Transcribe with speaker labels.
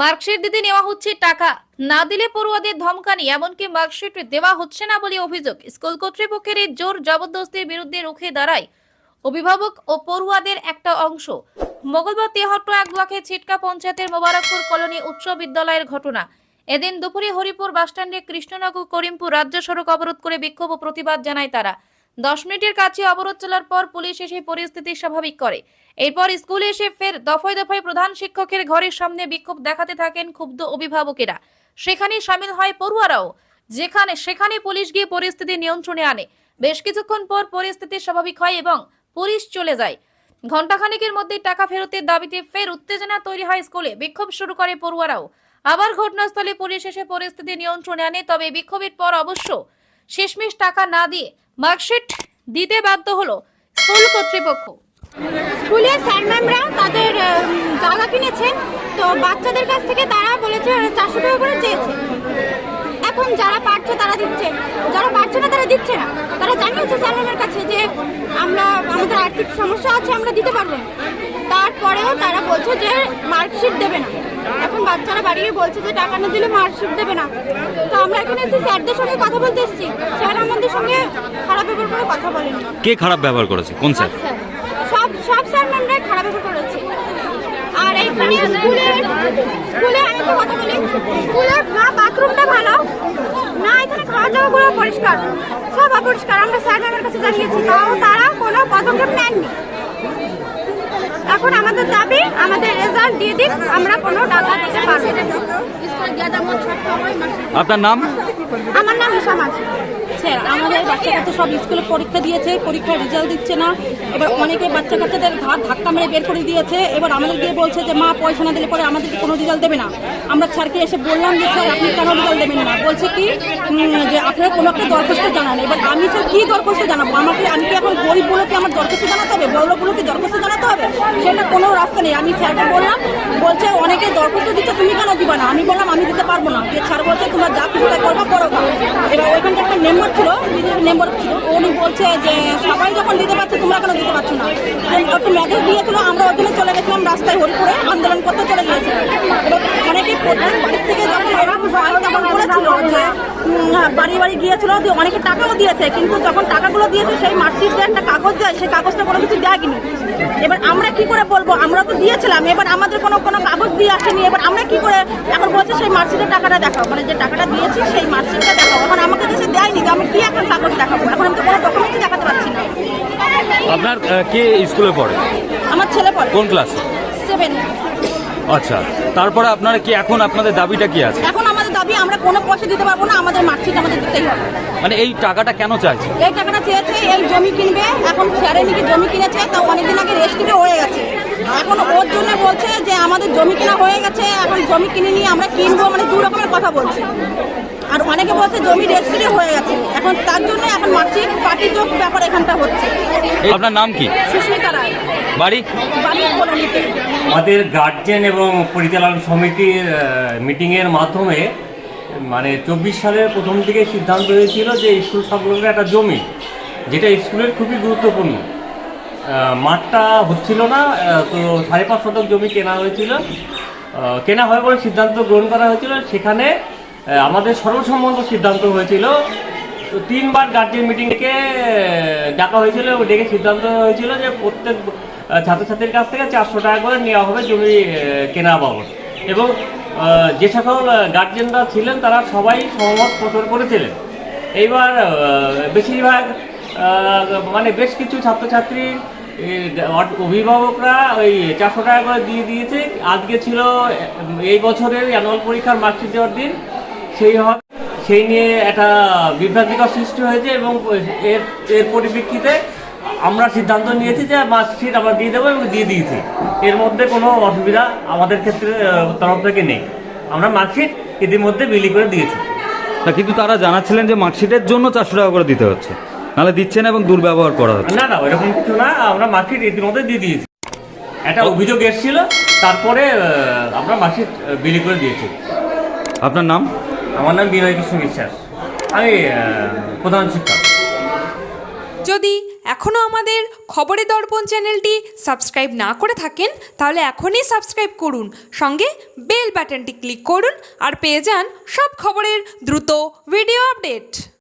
Speaker 1: Marksheet দিতে নেওয়া হচ্ছে টাকা। না দিলে পড়ুয়াদের ধমকানি, এমনকি মার্কশিট দেওয়া হচ্ছে না বলে অভিযোগ। স্কুল কর্তৃপক্ষের জোর জবরদস্তির বিরুদ্ধে রুখে দাঁড়ায় অভিভাবক ও পড়ুয়াদের একটা অংশ। মঙ্গলবার তেহট্ট এক ব্লকে ছিটকা পঞ্চায়েতের মোবারকপুর কলোনি উচ্চ বিদ্যালয়ের ঘটনা। এদিন দুপুরে হরিপুর বাসস্ট্যান্ডে কৃষ্ণনগর করিমপুর রাজ্য সড়ক অবরোধ করে বিক্ষোভ ও প্রতিবাদ জানায় তারা। দশ মিনিটের কাছে অবরোধ চলার পর পুলিশ এসে পরিস্থিতি স্বাভাবিক করে। এরপর স্কুলে এসে ফের দফায় দফায় প্রধান শিক্ষকের ঘরের সামনে বিক্ষোভ দেখাতে থাকেন ক্ষুব্ধ অভিভাবকেরা। সেখানে সামিল হয় পড়ুয়ারাও। যেখানে সেখানে পুলিশ গিয়ে পরিস্থিতি নিয়ন্ত্রণে আনে। বেশ কিছুক্ষণ পর পরিস্থিতি স্বাভাবিক হয় এবং পুলিশ চলে যায়। ঘণ্টাখানেকের মধ্যে টাকা ফেরতের দাবিতে ফের উত্তেজনা তৈরি হয় স্কুলে। বিক্ষোভ শুরু করে পড়ুয়ারাও। আবার ঘটনাস্থলে পুলিশ এসে পরিস্থিতি নিয়ন্ত্রণে আনে, তবে বিক্ষোভের পর অবশ্য শেষমেশ টাকা না দিয়ে মার্কশিট দিতে বাধ্য হলো স্কুল কর্তৃপক্ষ।
Speaker 2: স্কুলের স্যার ম্যামরা তাদের জায়গা কিনেছেন, তো বাচ্চাদের কাছ থেকে তারা বলেছে চারশো টাকা করে চেয়েছে। এখন যারা পারছে তারা দিচ্ছে। যারা পারছে না তারা দিচ্ছে না। তারা জানিয়েছে স্যার ম্যামের কাছে যে আমরা আমাদের আর্থিক সমস্যা আছে আমরা দিতে পারব। না তারপরেও তারা বলছে যে মার্কশিট দেবে না। এখন বাচ্চারা বাড়িয়ে বলছে যে টাকা না দিলে মার্কশিট দেবে না। তো আমরা এখানে এসেছি স্যারদের সঙ্গে কথা বলতে এসেছি। স্যার আমাদের সঙ্গে খারাপ ব্যবহার করে কথা বলেনি।
Speaker 3: কে খারাপ ব্যবহার করেছে? কোন স্যার
Speaker 2: সব সব স্যার ম্যামরাই খারাপ ব্যাপার করেছে আর স্কুলে স্কুলে আমি তো কথা বলি। স্কুলের না বাথরুমটা ভালো না এখানে খাওয়া দাওয়াগুলো পরিষ্কার সব অপরিষ্কার। আমরা স্যার ম্যামের কাছে জানিয়েছি তাও তারা কোনো পদক্ষেপ নেননি। এখন আমাদের দাবি আমাদের রেজাল্ট দিয়ে দিন আমরা কোনো টাকা দিতে পারব
Speaker 3: আপনার নাম?
Speaker 2: আমার নাম ইসা মাঝি।
Speaker 4: স্যার আমাদের বাচ্চা কাচ্চা সব স্কুলে পরীক্ষা দিয়েছে, পরীক্ষার রেজাল্ট দিচ্ছে না। এবার অনেকে বাচ্চা কাচ্চাদের ঘাট ধাক্কা মেরে বের করে দিয়েছে। এবার আমাদের গিয়ে বলছে যে, মা, পয়সা না দিলে পরে আমাদেরকে কোনো রেজাল্ট দেবে না। আমরা স্যারকে এসে বললাম যে, স্যার, আপনি কেন রেজাল্ট দেবেন না? বলছে কি যে, আপনারা কোনো একটা দরখাস্ত জানান। এবার আমি স্যার কী দরখাস্ত জানাব? আমাকে, আমি কি এখন গরিব বলোকে আমার দরখাস্ত জানাতে হবে? বড় লোকগুলোকে দরখাস্ত জানাতে হবে? সেটা কোনো রাস্তা নেই। আমি স্যারকে বললাম, বলছে, অনেকে দরখাস্ত দিচ্ছে, তুমি কেন দিবা না? আমি বললাম, আমি দিতে পারব না। দিয়ে স্যার বলছে, তোমরা যা কিছু করব, করো এবার মেম্বার ছিল বিজেপি মেম্বার ছিল, উনি বলছে যে সবাই যখন দিতে পারছে, তোমরা কেন দিতে পারছ না? একটু মেসেজ দিয়েছিল, আমরা ওই চলে গেছিলাম রাস্তায় হরিপুরে, আন্দোলন করতে চলে গিয়েছিলাম অনেকে প্রত্যেক বাড়ির থেকে যখন এরকম হয় বলেছিল যে বাড়ি বাড়ি গিয়েছিল, যে অনেকে টাকাও দিয়েছে, কিন্তু যখন টাকাগুলো দিয়েছে, সেই মার্কশিট যে একটা কাগজ দেয় সেই কাগজটা কোনো কিছু দেয়নি। এবার আমরা কি করে বলব? আমরা তো দিয়েছিলাম, এবার আমাদের কোনো কোনো কাগজ আসেনি এবার আমরা কি করে এখন বলছে সেই মার্কশিটের টাকাটা দেখাও। মানে যে টাকাটা দিয়েছি সেই মার্কশিটটা দেখাও। এখন আমাকে দেশে দেয়নি যে আমি কি এখন কাগজ দেখাবো? এখন আমি তো কোনো ডকুমেন্টস দেখাতে পারছি না।
Speaker 3: আপনার কে স্কুলে পড়ে?
Speaker 4: আমার ছেলে পড়ে।
Speaker 3: কোন ক্লাস?
Speaker 4: সেভেন
Speaker 3: আচ্ছা তারপরে আপনারা কি এখন আপনাদের দাবিটা কি আছে?
Speaker 4: এখন আমাদের দাবি আমরা কোনো পয়সা দিতে পারব না আমাদের মার্কশিট আমাদের দিতেই হবে।
Speaker 3: মানে এই টাকাটা কেন চাইছে?
Speaker 4: এই টাকাটা চেয়েছে এই জমি কিনবে এখন স্যারে নাকি জমি কিনেছে তা অনেকদিন আগে রেস্টিকে হয়ে গেছে। এখন ওর জন্য বলছে যে আমাদের জমি কেনা হয়ে গেছে এখন জমি কিনে নিয়ে আমরা কিনবো মানে দু রকমের কথা বলছে। আর অনেকে বলছে জমি রেস্ট্রিকে হয়ে গেছে। এখন তার জন্য এখন মার্কশিট পার্টি যোগ ব্যাপার এখানটা হচ্ছে।
Speaker 3: আপনার নাম কি?
Speaker 4: সুস্মিতা রায়।
Speaker 3: বাড়ি?
Speaker 5: আমাদের গার্জেন এবং পরিচালন সমিতির মিটিংয়ের মাধ্যমে মানে চব্বিশ সালের প্রথম থেকে সিদ্ধান্ত হয়েছিল যে স্কুল সংলগ্ন একটা জমি যেটা স্কুলের খুবই গুরুত্বপূর্ণ। মাঠটা হচ্ছিল না তো সাড়ে পাঁচ শতক জমি কেনা হয়েছিল। কেনা হয় বলে সিদ্ধান্ত গ্রহণ করা হয়েছিল। সেখানে আমাদের সর্বসম্মত সিদ্ধান্ত হয়েছিল। তিনবার গার্জিয়ান মিটিংকে ডাকা হয়েছিল ডেকে সিদ্ধান্ত হয়েছিল যে প্রত্যেক ছাত্রছাত্রীর কাছ থেকে চারশো টাকা করে নেওয়া হবে জমি কেনা বাবদ। এবং যে সকল গার্জেনরা ছিলেন তারা সবাই সহমত পোষণ করেছিলেন। এইবার বেশিরভাগ মানে বেশ কিছু ছাত্রছাত্রী অভিভাবকরা ওই চারশো টাকা করে দিয়ে দিয়েছে। আজকে ছিল, এই বছরের অ্যানুয়াল পরীক্ষার মার্কশিট দেওয়ার দিন। সেই হবে সেই নিয়ে একটা বিভ্রান্তিকর সৃষ্টি হয়েছে এবং এর এর পরিপ্রেক্ষিতে আমরা সিদ্ধান্ত নিয়েছি যে মার্কশিট আমরা দিয়ে দেবো এবং দিয়ে দিয়েছি। এর মধ্যে কোনো অসুবিধা আমাদের ক্ষেত্রে তরফ থেকে নেই। আমরা মার্কশিট ইতিমধ্যে বিলি করে দিয়েছি।
Speaker 3: কিন্তু তারা জানাচ্ছিলেন যে মার্কশিটের জন্য চারশো টাকা করে দিতে হচ্ছে। নাহলে দিচ্ছে না এবং দুর্ব্যবহার করা হচ্ছে।
Speaker 5: না না ওইরকম কিছু না আমরা মার্কশিট ইতিমধ্যে দিয়ে দিয়েছি। একটা অভিযোগ এসেছিল তারপরে আমরা মাসিক বিলি করে দিয়েছি।
Speaker 3: আপনার নাম?
Speaker 5: আমার নাম বিনয় কৃষ্ণ বিশ্বাস। আমি প্রধান শিক্ষক।
Speaker 6: যদি এখনও আমাদের খবরের দর্পণ চ্যানেলটি সাবস্ক্রাইব না করে থাকেন তাহলে এখনই সাবস্ক্রাইব করুন সঙ্গে বেল বাটনটি ক্লিক করুন আর পেয়ে যান সব খবরের দ্রুত ভিডিও আপডেট।